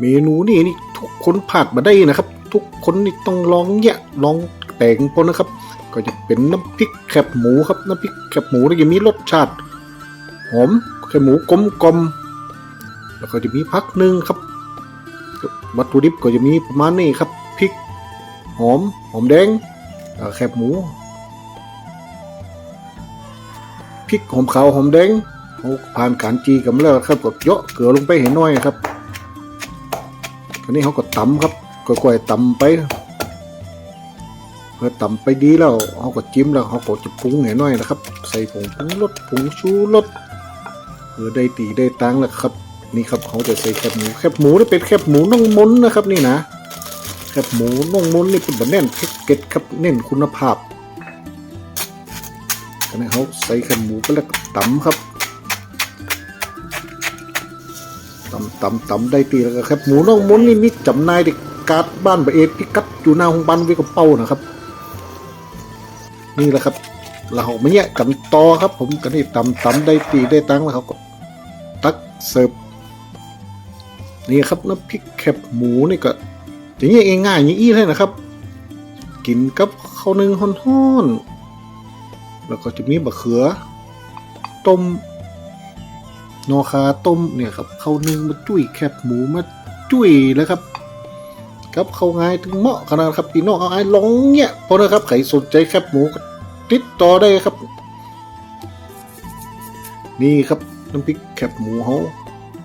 เมนูนี่นี่ทุกคนผ่านมาได้นะครับ ทุกคนนี่ต้องลองแยะลองแต่งปนนะครับ ก็จะเป็นน้ำพริกแคบหมูครับน้ำพริกแคบหมูนี่จะมีรสชาติหอมแคบหมูกลมกลมๆแล้วก็จะมีพักหนึ่งครับ วัตถุดิบก็จะมีประมาณนี้ครับพริกหอมหอมแดงแคบหมูพริกหอมขาวหอมแดงผ่านการจีกันแล้วครับก็เยอะเกลือลงไปเห็นน้อยครับ ทีนี้เขาก็ตำครับค่อยๆตำไปเมื่อตำไปดีแล้วเขาก็จิ้มแล้วเขาก็จะปรุงเห็นน้อยนะครับ ใส่ผงปรุงรสผงชูรสเพื่อได้ตีได้ตังแล้วครับ นี่ครับเขาจะใส่แคบหมูแคบหมูนี่เป็นแคบหมูน่องมนนะครับนี่นะแคบหมูน่องมนนี่เป็นแบบแน่นแพ็กเกจครับเน้นคุณภาพก็นี้เขาใส่แคบหมูไปแล้วก็ตำครับ ตำตำตำได้ตีแล้วก็แคบหมูน่องมนนี่มีจำนายเด็กการ์ดบ้านบะเอ็ดพิกัดอยู่หน้าห้องบ้านวิกระเป้านะครับ นี่แหละครับเราเอมาเนี่ยกันต่อครับ ผมกันนี่ตำตำได้ตีได้ตังแล้วเขาก็ตักเสิร์ฟนี่ครับน้ำพริกแคบหมูนี่ก็อย่างนี้ง่ายอย่างนี้เลยนะครับ กินกับข้าวนึ่งฮ้อนๆแล้วก็จะมีบะเขือต้ม นอคาต้มเนี่ยครับข้าวนึ่งมาจุ้ยแคบหมูมาจุ้ยแล้วครับครับเข้าวง่ายถึงเหมาะขนาดครับพี่น้องเอาไอ้ลองเนี่ยพอนะครับใครสนใจแคบหมูติดต่อได้ครับ นี่ครับน้ำพริกแคบหมูเขา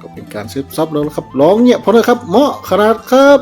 ก็เป็นการเซฟซับแล้วครับลองเนี่ยพอนะครับเหมาะขนาดครับ